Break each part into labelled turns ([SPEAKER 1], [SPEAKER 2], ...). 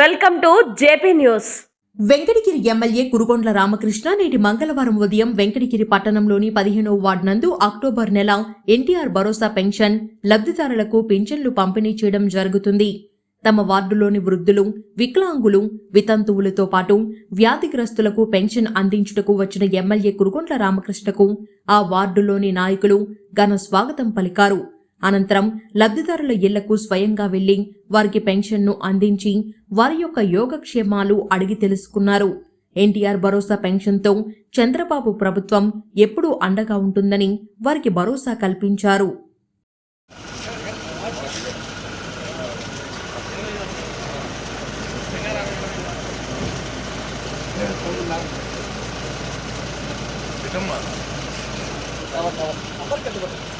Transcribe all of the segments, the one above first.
[SPEAKER 1] Welcome to JP news
[SPEAKER 2] Venkatagiri MLA Kurugondla Ramakrishna నేటి మంగళవారం ఉదయం వెంకటగిరి పట్టణంలోని పదిహేనవ వార్డు నందు అక్టోబర్ నెల ఎన్టీఆర్ భరోసా పెన్షన్ లబ్ధిదారులకు పింఛన్లు పంపిణీ చేయడం జరుగుతుంది. తమ వార్డులోని వృద్ధులు వికలాంగులు వితంతువులతో పాటు వ్యాధిగ్రస్తులకు పెన్షన్ అందించుటకు వచ్చిన ఎమ్మెల్యే కురుగొండ్ల రామకృష్ణకు ఆ వార్డులోని నాయకులు ఘన స్వాగతం పలికారు. అనంతరం లబ్ధిదారుల ఇళ్ళకు స్వయంగా వెళ్ళి వారికి పెన్షన్ను అందించి వారి యొక్క యోగక్షేమాలు అడిగి తెలుసుకున్నారు ఎన్టీఆర్ భరోసా పెన్షన్తో చంద్రబాబు ప్రభుత్వం ఎప్పుడూ అండగా ఉంటుందని వారికి భరోసా కల్పించారు
[SPEAKER 3] చంద్రబాబు నాయుడు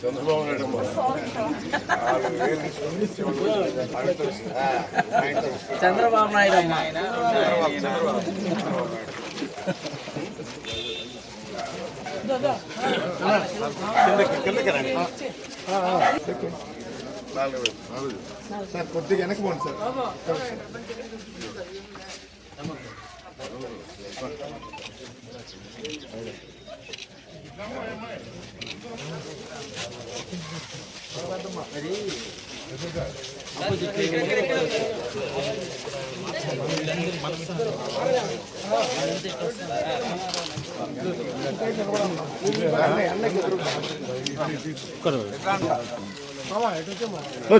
[SPEAKER 4] చంద్రబాబు నాయుడు
[SPEAKER 3] చంద్రబాబు, నాయుడు. నాలుగు సార్ కొద్దిగా వెనక్కి పోండి సార్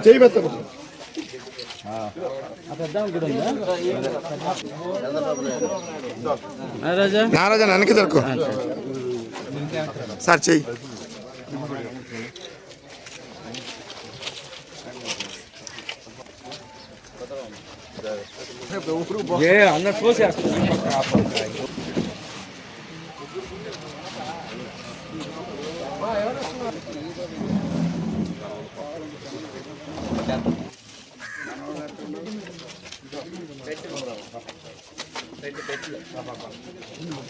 [SPEAKER 3] చేయి పెట్టకు
[SPEAKER 4] రాజా
[SPEAKER 3] నారాజా? వెనక్కి దొరకు. సార్. చెయ్యి.
[SPEAKER 4] ఏ అన్న చూసేస్తా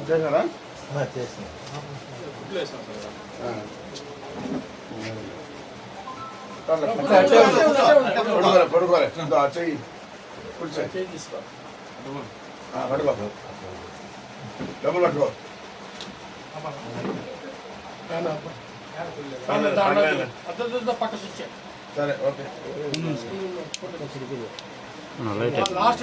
[SPEAKER 3] చేశారా? పడుకోలే పడుకోలే చెయ్యి. కూర్చో. ఆ, పడుకో డబ్బులు పట్టుకో సరే ఓకే.
[SPEAKER 5] లాస్ట్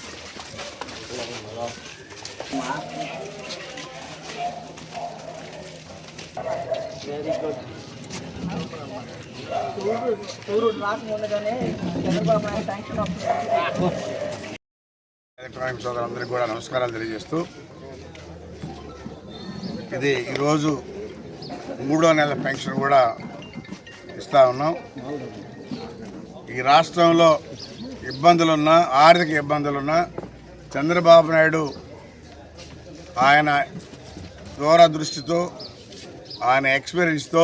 [SPEAKER 3] ఎలక్ట్రానిక్ సోదరులందరికీ కూడా నమస్కారాలు తెలియజేస్తూ ఇది ఈరోజు మూడో నెల పెన్షన్ కూడా ఇస్తా ఉన్నాం. ఈ రాష్ట్రంలో ఇబ్బందులున్నా ఆర్థిక ఇబ్బందులున్నా చంద్రబాబు నాయుడు ఆయన దూరదృష్టితో ఆయన ఎక్స్పీరియన్స్తో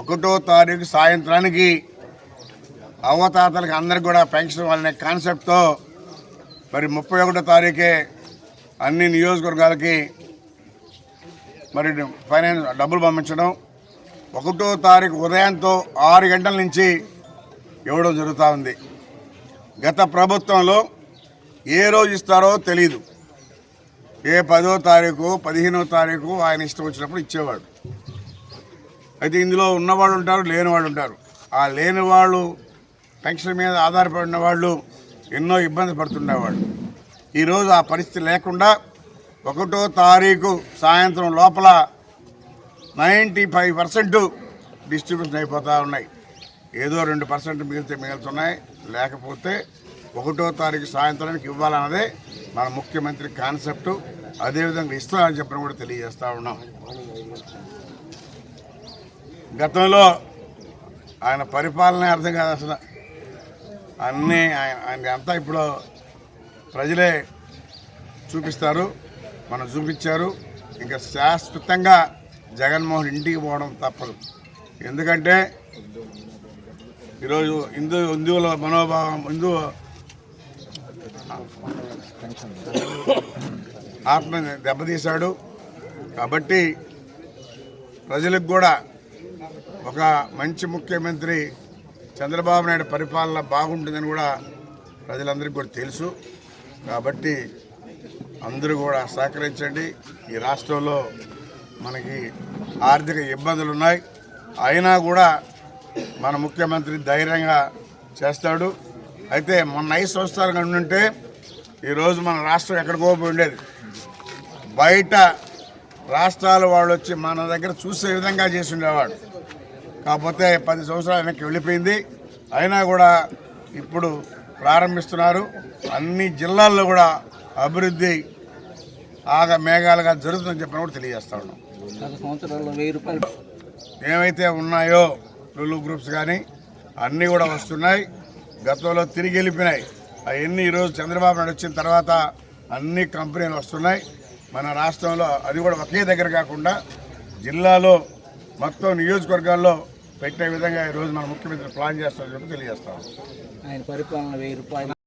[SPEAKER 3] ఒకటో తారీఖు సాయంత్రానికి అవతాతలకు అందరికి కూడా పెన్షన్ వాళ్ళనే కాన్సెప్ట్తో మరి ముప్పై ఒకటో తారీఖే అన్ని నియోజకవర్గాలకి మరి ఫైనాన్స్ డబ్బులు పంపించడం. ఒకటో తారీఖు ఉదయంతో ఆరు గంటల నుంచి ఇవ్వడం జరుగుతూ ఉంది. గత ప్రభుత్వంలో ఏ రోజు ఇస్తారో తెలియదు ఏ పదో తారీఖు పదిహేనో తారీఖు ఆయన ఇష్టం వచ్చినప్పుడు ఇచ్చేవాడు. అయితే ఇందులో ఉన్నవాళ్ళు ఉంటారు లేని వాళ్ళు ఉంటారు. ఆ లేని వాళ్ళు పెన్షన్ మీద ఆధారపడిన వాళ్ళు ఎన్నో ఇబ్బంది పడుతుండేవాళ్ళు. ఈరోజు ఆ పరిస్థితి లేకుండా ఒకటో తారీఖు సాయంత్రం లోపల నైంటీ ఫైవ్ పర్సెంట్ డిస్ట్రిబ్యూషన్ అయిపోతూ ఉన్నాయి. ఏదో రెండు పర్సెంట్ మిగిలితే మిగులుతున్నాయి. లేకపోతే ఒకటో తారీఖు సాయంత్రానికి ఇవ్వాలన్నదే మన ముఖ్యమంత్రి కాన్సెప్టు. అదేవిధంగా ఇస్తామని చెప్పిన కూడా తెలియజేస్తూ ఉన్నాం. గతంలో ఆయన పరిపాలన అర్థం కాదు అసలు. అన్నీ ఆయన ఆయన అంతా ఇప్పుడు ప్రజలే చూపిస్తారు మనం చూపించారు. ఇంకా శాశ్వతంగా జగన్మోహన్ ఇంటికి పోవడం తప్పదు. ఎందుకంటే ఈరోజు హిందూ హిందువుల మనోభావం హిందూ ఆత్మ దెబ్బతీశాడు. కాబట్టి ప్రజలకు కూడా ఒక మంచి ముఖ్యమంత్రి చంద్రబాబు నాయుడు పరిపాలన బాగుంటుందని కూడా ప్రజలందరికీ కూడా తెలుసు. కాబట్టి అందరూ కూడా సహకరించండి. ఈ రాష్ట్రంలో మనకి ఆర్థిక ఇబ్బందులు ఉన్నాయి. అయినా కూడా మన ముఖ్యమంత్రి ధైర్యంగా చేస్తాడు. అయితే మొన్న ఐదు సంవత్సరాలు కనుక ఉంటే ఈరోజు మన రాష్ట్రం ఎక్కడికో పోయి ఉండేది. బయట రాష్ట్రాల వాళ్ళు వచ్చి మన దగ్గర చూసే విధంగా చేసి ఉండేవాడు కాకపోతే పది సంవత్సరాలు వెనక్కి వెళ్ళిపోయింది. అయినా కూడా ఇప్పుడు ప్రారంభిస్తున్నారు. అన్ని జిల్లాల్లో కూడా అభివృద్ధి ఆగ మేఘాలుగా జరుగుతుందని చెప్పిన కూడా తెలియజేస్తా ఉన్నాం. ఏవైతే ఉన్నాయో లులు గ్రూప్స్ కానీ అన్నీ కూడా వస్తున్నాయి. గతంలో తిరిగి వెళ్ళిపోయినాయి. అవన్నీ ఈరోజు చంద్రబాబు నాయుడు వచ్చిన తర్వాత అన్ని కంపెనీలు వస్తున్నాయి. మన రాష్ట్రంలో అది కూడా ఒకే దగ్గర కాకుండా జిల్లాలో మొత్తం నియోజకవర్గాల్లో పెట్టే విధంగా ఈరోజు మన ముఖ్యమంత్రి ప్లాన్ చేస్తామని చెప్పి తెలియజేస్తాం.
[SPEAKER 4] ఆయన పరిపాలన వెయ్యి రూపాయలు.